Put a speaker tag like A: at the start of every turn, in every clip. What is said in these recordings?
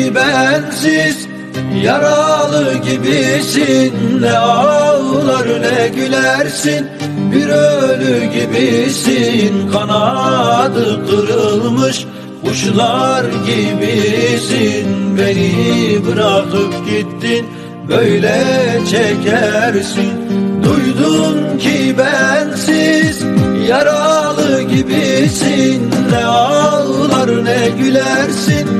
A: ki bensiz Yaralı gibisin. Ne ağlar ne gülersin. Bir ölü gibisin. Kanadı kırılmış Kuşlar gibisin. Beni bırakıp gittin Böyle çekersin. Duydun ki bensiz Yaralı gibisin. Ne ağlar ne gülersin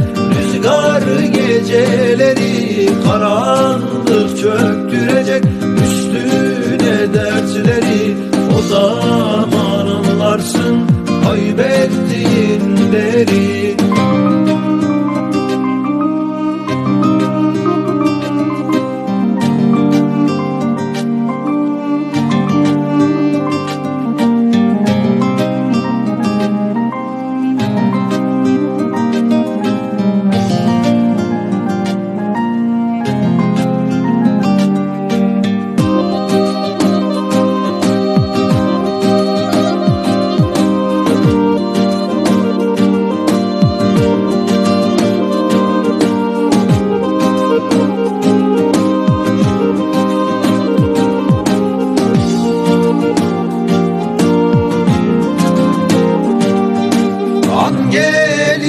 A: karanlık çöktürecek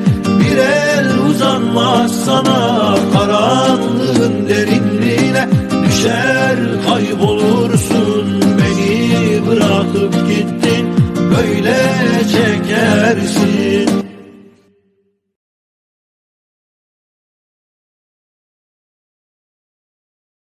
A: bir kazanmaz sana. Karanlığın derinliğine düşer kaybolursun. Beni bırakıp gittin böyle çekersin.